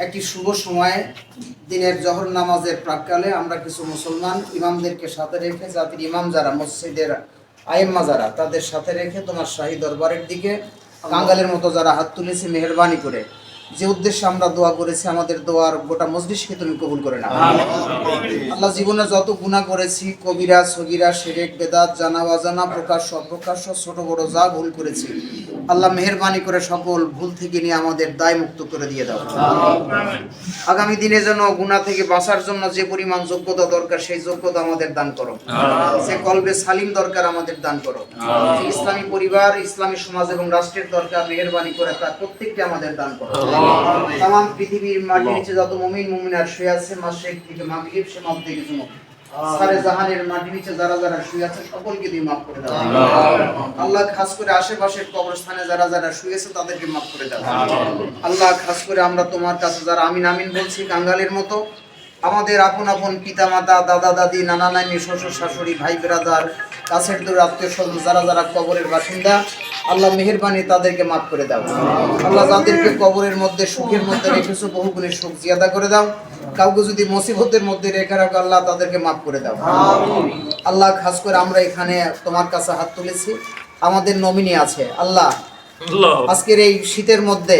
একটি শুভ সময়ে দিনের জহর নামাজের প্রাককালে আমরা কিছু মুসলমান ইমামদেরকে সাথে রেখে জাতির ইমাম যারা মসজিদের আয়েম্মা যারা তাদের সাথে রেখে তোমার শাহী দরবারের দিকে কাঙ্গালের মতো যারা হাত তুলেছে মেহরবানি করে যে উদ্দেশ্যে আমরা দোয়া করেছি আমাদের দোয়ার গোটা মজলিসকে তুমি কবুল করে না আল্লাহ জীবনে যত গুণা করেছি কবিরা সগিরা শেরেক বেদাত জানা অজানা প্রকাশ্য অপ্রকাশ্য ছোট বড় যা ভুল করেছি আল্লাহ মেহরবানি করে সকল ভুল থেকে নিয়ে আমাদের দায় মুক্ত করে দিয়ে দাও। আগামী দিনে যেন গুণা থেকে বাঁচার জন্য যে পরিমাণ যোগ্যতা দরকার সেই যোগ্যতা আমাদের দান করো। সে কলবে সালিম দরকার আমাদের দান করো। ইসলামী পরিবার ইসলামী সমাজ এবং রাষ্ট্রের দরকার মেহরবানি করে তার প্রত্যেককে আমাদের দান করো। তাম পৃথিবীর মাটির নিচে যত মুমিন মুমিনার শুয়ে আছে থেকে মাগরিব সে মাপ থেকে জুমুক সারে জাহানের মাটির নিচে যারা যারা শুয়ে আছে সকলকে তুমি মাফ করে দাও। আল্লাহ। খাস করে আশেপাশের কবরস্থানে যারা যারা শুয়েছে তাদেরকে মাফ করে দাও। আল্লাহ। খাস করে আমরা তোমার কাছে যারা আমিন আমিন বলছি কাঙ্গালের মতো আমাদের আপন আপন পিতা মাতা দাদা দাদি নানা নানি শ্বশুর শাশুড়ি ভাই বেরাদার কাছের দূর আত্মীয় স্বজন যারা যারা কবরের বাসিন্দা আল্লাহ মেহেরবানি তাদেরকে মাফ করে দাও। আল্লাহ তাদেরকে কবরের মধ্যে সুখের মধ্যে রেখেছো বহু গুণে সুখ জিয়াদা করে দাও। কাউকে যদি মুসিবতের মধ্যে রেখে রাখো আল্লাহ তাদেরকে মাফ করে দাও। আল্লাহ খাস করে আমরা এখানে তোমার কাছে হাত তুলেছি। আমাদের নমিনি আছে। আল্লাহ আজকের এই শীতের মধ্যে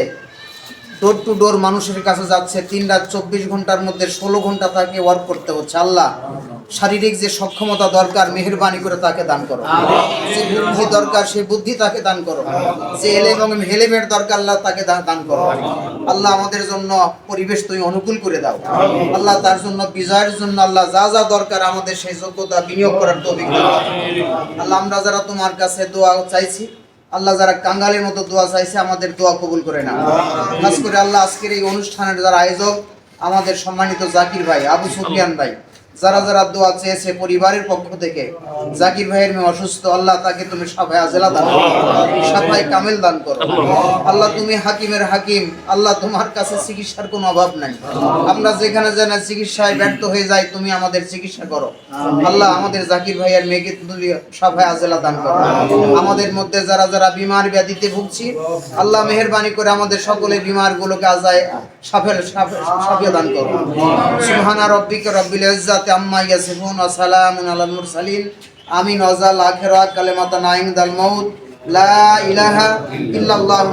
ডোর টু ডোর মানুষের কাছে যাচ্ছে। তিন রাত চব্বিশ ঘণ্টার মধ্যে ষোলো ঘণ্টা তাকে ওয়ার্ক করতে হচ্ছে। আল্লাহ শারীরিক যে সক্ষমতা দরকার, মেহেরবানি করে তাকে দান করো। যে বুদ্ধি দরকার সেই বুদ্ধি তাকে দান করো। যে এলেম এবং হেলেমের দরকার, আল্লাহ তাকে দান করো। আল্লাহ আমাদের জন্য পরিবেশ তুমি অনুকূল করে দাও। আল্লাহ তার জন্য বিজয়ের জন্য আল্লাহ যা যা দরকার আমাদের সেই যোগ্যতা বিনিয়োগ করার তো আল্লাহ, আমরা যারা তোমার কাছে দোয়া চাইছি, আল্লাহ যারা কাঙ্গালের মতো দোয়া চাইছে, আমাদের দোয়া কবুল করে না খাস করে আল্লাহ আজকের এই অনুষ্ঠানের যারা আয়োজক, আমাদের সম্মানিত জাকির ভাই, আবু সুফিয়ান ভাই যারা যারা দোয়া চেয়েছে পরিবারের পক্ষ থেকে, জাকির ভাইয়ের মেয়ে অসুস্থ, আল্লাহ তাকে তুমি সাফায় আজেলা দান করো সাফায় কামেল দান করো। আল্লাহ তুমি হাকিমের হাকিম, আল্লাহ তোমার কাছে চিকিৎসার কোনো অভাব নাই। আমরা যেখানে যেন চিকিৎসায় ব্যর্থ হয়ে যাই, তুমি আমাদের চিকিৎসা করো। আল্লাহ আমাদের জাকির ভাইয়ের মেয়েকে তুমি সাফায় আজেলা দান করো। আমাদের মধ্যে যারা যারা বিমার ব্যাধিতে ভুগছি, আল্লাহ মেহেরবানি করে আমাদের সকলের বিমার গুলোকে আজায় সাফেল সাফিয়ে দান করো। সুবহানা রব্বিকা রব্বিল ইজ্জাতি আম্মা ইয়াসিফুন ওয়া সালামুন আলাল মুরসালিন। আমিন ওয়াজাল আখিরা কালেমাতান আইন দাল মাউত। লা ইলাহা ইল্লাল্লাহু